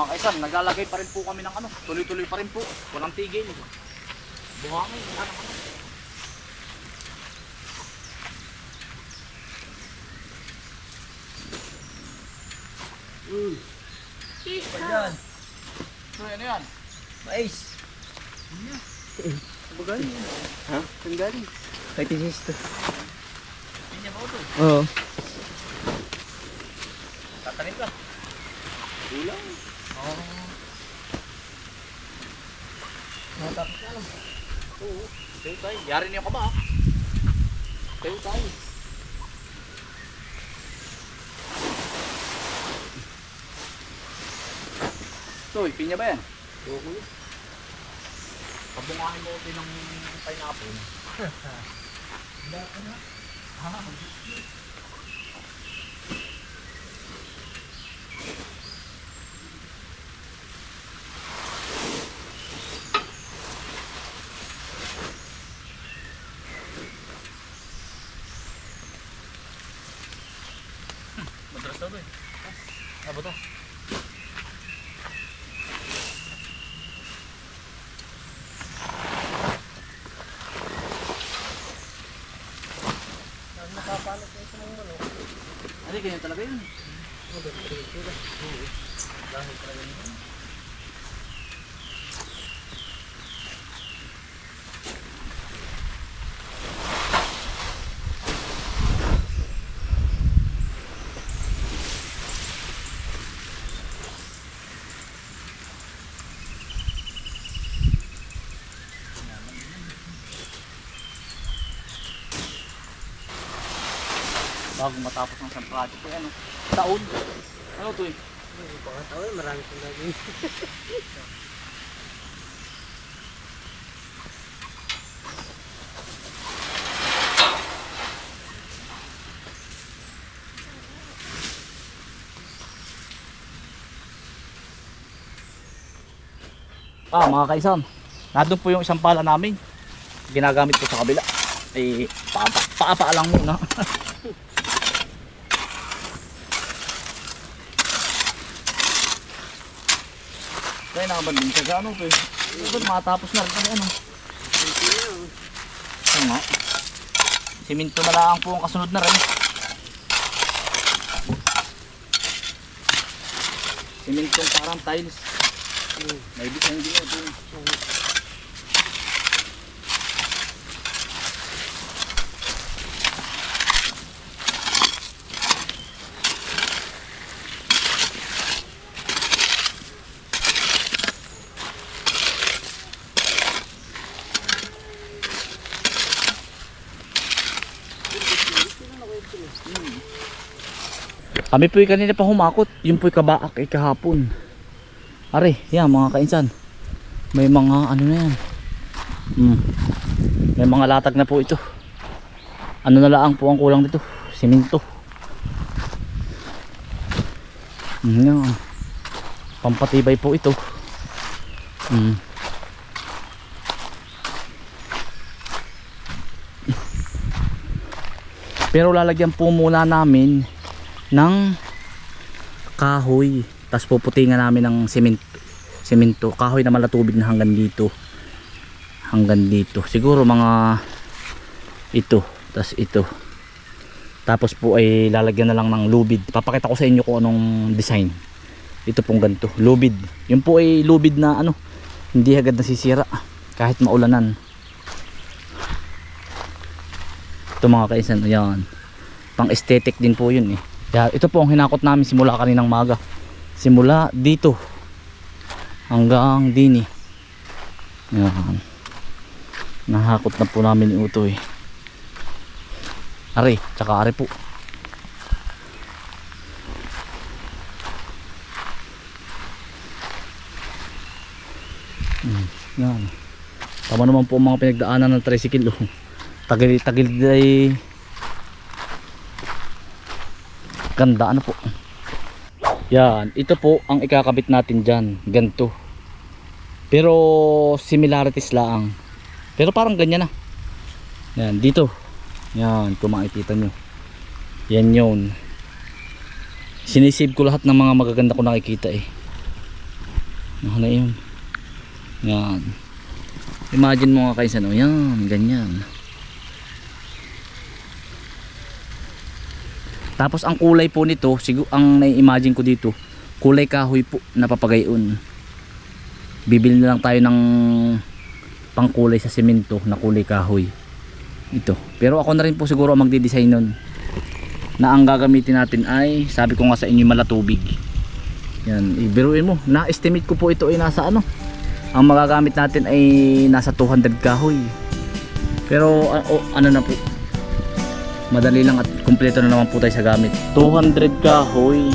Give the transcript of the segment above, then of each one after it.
Mga kaisan, naglalagay pa rin po kami ng ano, tuloy-tuloy pa rin po. Walang tigil. Buhangin, wala nang ano. Ayan. So, ano yan? Mais. Magaling. Ha? Ang galing. Kay tisisto. Pinya ba ito? Oo. Tatanim ka. Ulang. Oo. Matapos na lang. Oo. Tayo tayo. Yari niyo ka ba? ah? Tayo tayo. Toy, pinya ba yan? Oo. Pabungahin mo din ng pineapple. Madalas daw eh. Ah, ba to? Ano ganyan talaga yun? Bago matapos ng isang project eh, ano? Taon? Ano to eh? Pakatawa, marami kong gagawin. Ah, mga kaisan. Nandun po yung isang pala namin. Ginagamit ko sa kabila. Eh, paapa, paapa lang muna. Kaya nakabanding ka sa ano to eh. Ba't matapos na rin kami ano? Oo nga. Siminto na lang po ang kasunod na rin. Siminto parang tiles. May design din ito. Kami po'y kanina pa humakot. Yung po'y kabaak ay kahapon. Are, yan mga kainsan. May mga ano na yan. Hmm. May mga latag na po ito. Ano na lang po ang kulang dito? Siminto. Hmm, yan. Pampatibay po ito. Hmm. Pero lalagyan po muna namin ng kahoy. Tapos puputingan namin ng semento semento kahoy na malatubig na hanggang dito. Hanggang dito. Siguro mga ito. Tapos ito. Tapos po ay lalagyan na lang ng lubid. Papakita ko sa inyo kung anong design. Ito pong ganito. Lubid. Yun po ay lubid na ano hindi agad nasisira kahit maulanan. Ito mga kaisan yan pang aesthetic din po yun eh kaya ito po ang hinakot namin simula kaninang maga. Simula dito hanggang dini. Yan. Nahakot na po namin yung utoy. Are, tsaka are po. Hmm, yan. Tama naman po mga pinagdaanan ng tricycle. oh. Tagil-tagil ay ganda ano po yan ito po ang ikakabit natin dyan ganito pero similarities lang pero parang ganyan na yan dito yan kung makikita nyo yan yun sinisave ko lahat ng mga magaganda ko nakikita eh Ano na yun? Yan. Imagine mo nga kayo ano. Yan, ganyan. Tapos ang kulay po nito, siguro ang nai-imagine ko dito, kulay kahoy po na papagayon. Bibili na lang tayo ng pangkulay sa semento na kulay kahoy. Ito. Pero ako na rin po siguro ang magde-design nun. Na ang gagamitin natin ay, sabi ko nga sa inyo, malatubig. Yan, ibiruin mo. Na-estimate ko po ito ay nasa ano. Ang magagamit natin ay nasa 200 kahoy. Pero ah, o, ano na po. Madali lang at kumpleto na naman po tayo sa gamit. 200 kahoy.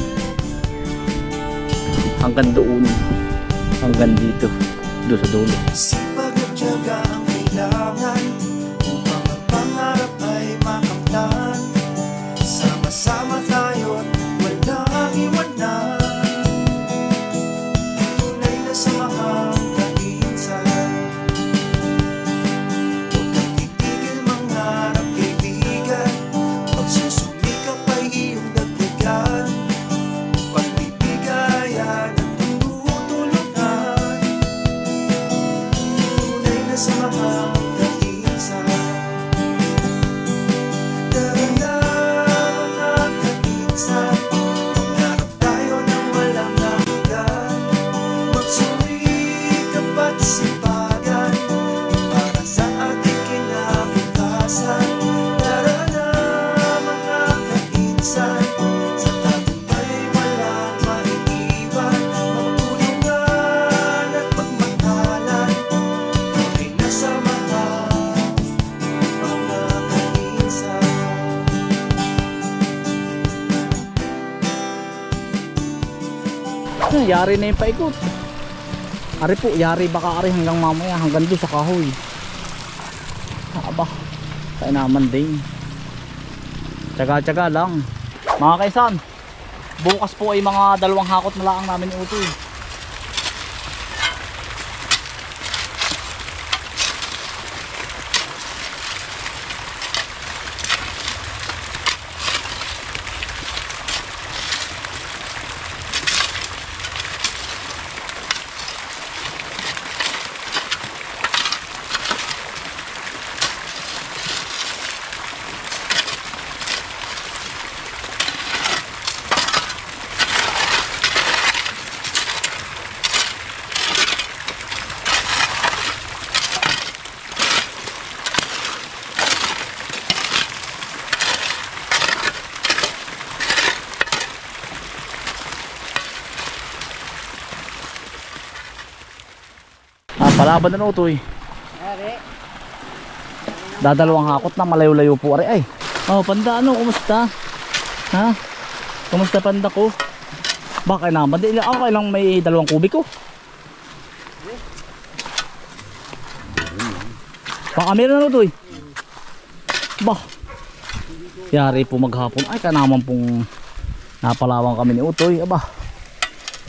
Hanggang doon. Hanggang dito. Doon sa dulo. Sipag at Ah, yari na yung paikot. Ari po, yari baka ari hanggang mamaya, hanggang doon sa kahoy. Ah, Aba, tayo naman din. Tsaga-tsaga lang. Mga kaisan, bukas po ay mga dalawang hakot na lang namin Utoy. Palaban na Utoy. Ari. Dadalawang hakot na malayo-layo po ari ay. Oh, panda ano, kumusta? Ha? Kumusta panda ko? Baka naman, di ako kailang may dalawang kubiko. Baka meron na to eh. Bah. Yari po maghapon. Ay, kanaman pong napalawang kami ni Utoy. Aba.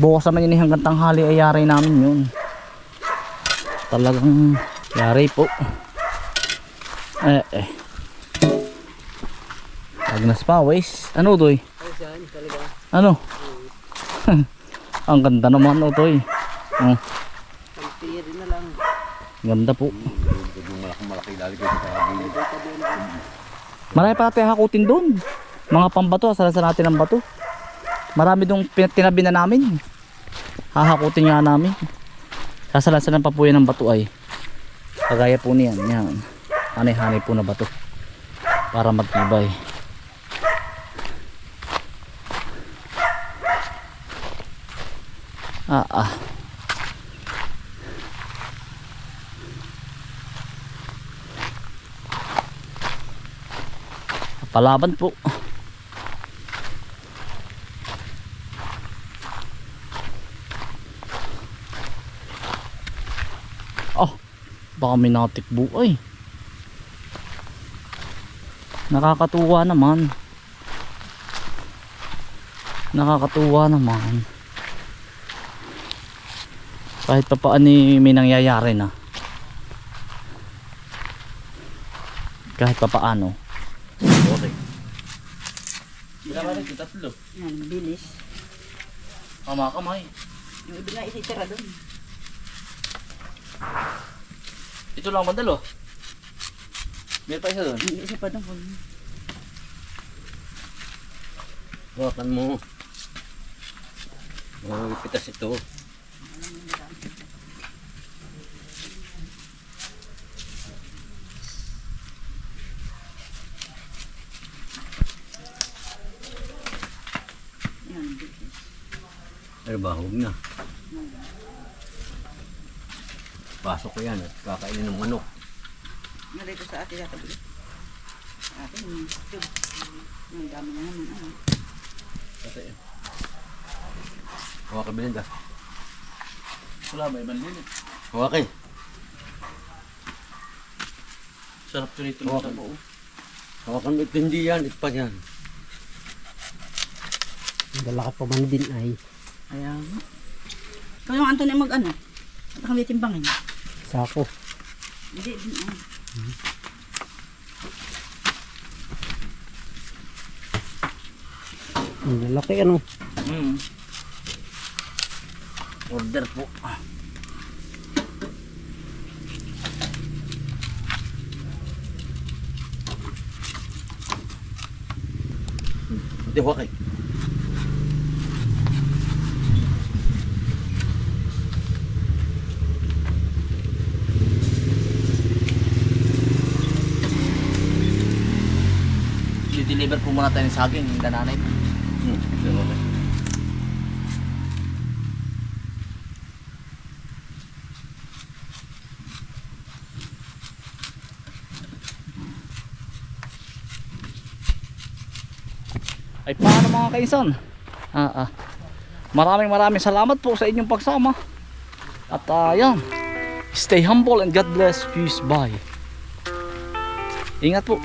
Bukas naman yun eh, hanggang tanghali ay yari namin yun. Talagang yari po. Eh eh. Agnas Pawis. Ano? Talaga. Ano? Ang ganda naman Utoy. Oh, Pagtiri na lang. ganda po. Marami pa natin hakutin doon. Mga pambato, asalasan natin ng bato. Marami pin- tinabi na namin. Hahakutin nga namin. Sasalasan pa po yan ng bato ay. Kagaya po niyan. Yan. Hanay-hanay po na bato. Para magtibay. Ah ah. Palaban po. Oh, baka may natikbo ay. Nakakatuwa naman. Nakakatuwa naman. Kahit pa paano eh, may nangyayari na. Kahit pa paano. Sorry. Ilan ba rin? Tatlo. Yan, bilis. Kama kamay. Yung iba nga isitira doon. Ito lang mandalo. Meron pa isa doon. Yung isa pa doon. Hawakan mo. Oh, pitas ito. Yan. Ano ba? Huwag na. Pasok ko yan at kakainin ng manok. Narito sa ate yata ulit. Ate, yung tube. Ang dami na naman. Ano? Kasi, hawakan Belinda. Wala ba ibang lilit? Hawakan. Sarap to nito. Hawakan mo. Hawakan mo. Ito hindi yan. Ito pa yan. Dala ka pa man din ay Kaya nga. Ikaw yung Anthony mag ano? At kami timbangin. Sako. Hindi, din ano. Ang lalaki ano. Mm. Order po. Hindi, hawakan. I-deliver po muna tayo ng saging, yung dananay. Hmm. Ay paano mga kainsan? Ah, ah. Maraming maraming salamat po sa inyong pagsama. At yan. Stay humble and God bless. Peace. Bye. Ingat po.